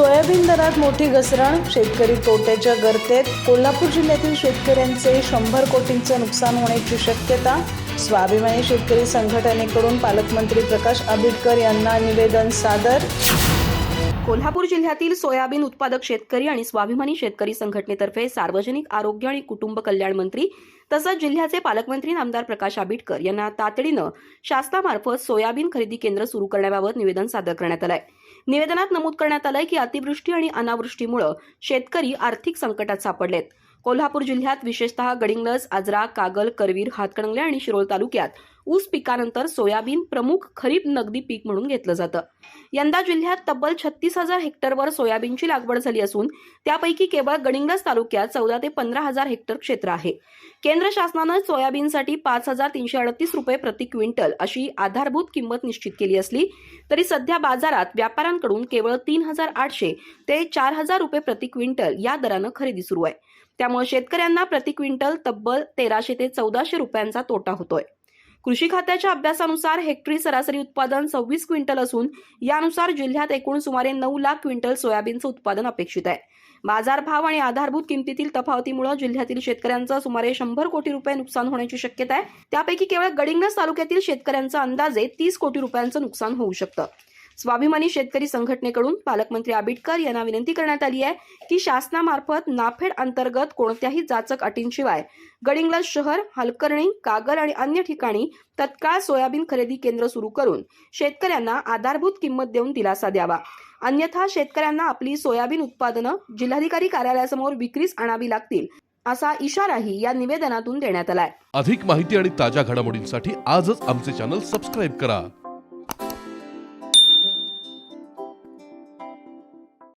Soybean दरात मोठी घसरण. शेतकरी तोट्याच्या गर्तेत. कोल्हापूर जिल्ह्यातील शेतकऱ्यांचे शंभर कोटींचं नुकसान होण्याची शक्यता. स्वाभिमानी शेतकरी संघटनेकडून पालकमंत्री प्रकाश आंबेडकर यांना निवेदन सादर कोल्हापूर जिल्ह्यातील सोयाबीन उत्पादक शेतकरी आणि स्वाभिमानी शेतकरी संघटनेतर्फे सार्वजनिक आरोग्य आणि कुटुंब कल्याण मंत्री तसंच जिल्ह्याचे पालकमंत्री नामदार प्रकाश आंबेडकर यांना तातडीनं शासनामार्फत सोयाबीन खरेदी केंद्र सुरू करण्याबाबत निवेदन सादर करण्यात आलंय. निवेदनात नमूद करण्यात आलंय की अतिवृष्टी आणि अनावृष्टीमुळे शेतकरी आर्थिक संकटात सापडलेत. कोल्हापूर जिल्ह्यात विशेषतः गडिंगलज आजरा कागल करवीर हातकणंगले आणि शिरोळ तालुक्यात ऊस पिकानंतर सोयाबीन प्रमुख खरीप नगदी पीक म्हणून घेतलं जातं. यंदा जिल्ह्यात तब्बल छत्तीस हजार हेक्टरवर सोयाबीनची लागवड झाली असून त्यापैकी केवळ गडिंग्लज तालुक्यात चौदा ते पंधरा हजार हेक्टर क्षेत्र आहे. केंद्र शासनानं सोयाबीनसाठी पाच हजार तीनशे अडतीस रुपये प्रति क्विंटल अशी आधारभूत किंमत निश्चित केली असली तरी सध्या बाजारात व्यापाऱ्यांकडून केवळ तीन हजार आठशे ते चार हजार रुपये प्रति क्विंटल या दरानं खरेदी सुरू आहे. त्यामुळे शेतकऱ्यांना प्रति क्विंटल तब्बल तेराशे ते चौदाशे रुपयांचा तोटा होतोय. कृषी खात्याच्या अभ्यासानुसार हेक्टरी सरासरी उत्पादन सव्वीस क्विंटल असून यानुसार जिल्ह्यात एकूण सुमारे नऊ लाख क्विंटल सोयाबीनचं उत्पादन अपेक्षित आहे. बाजारभाव आणि आधारभूत किमतीतील तफावतीमुळे जिल्ह्यातील शेतकऱ्यांचं सुमारे शंभर कोटी रुपये नुकसान होण्याची शक्यता आहे. त्यापैकी केवळ गडिंगस तालुक्यातील शेतकऱ्यांचं अंदाजे तीस कोटी रुपयांचं नुकसान होऊ शकतं. स्वाभिमानी शेतकरी संघटनेकडून पालकमंत्री आबिटकर यांना विनंती करण्यात आली आहे की शासनामार्फत नाफेड अंतर्गत कोणत्याही जाचक अटींशिवाय गडिंग्लज शहर हलकर्णी कागल आणि अन्य ठिकाणी तत्काळ सोयाबीन खरेदी केंद्र सुरू करून शेतकऱ्यांना आधारभूत किंमत देऊन दिलासा द्यावा. अन्यथा शेतकऱ्यांना आपली सोयाबीन उत्पादनं जिल्हाधिकारी कार्यालयासमोर विक्रीस आणावी लागतील असा इशाराही या निवेदनातून देण्यात आलाय. अधिक माहिती आणि ताज्या घडामोडींसाठी आजच आमचे चॅनल सबस्क्राईब करा.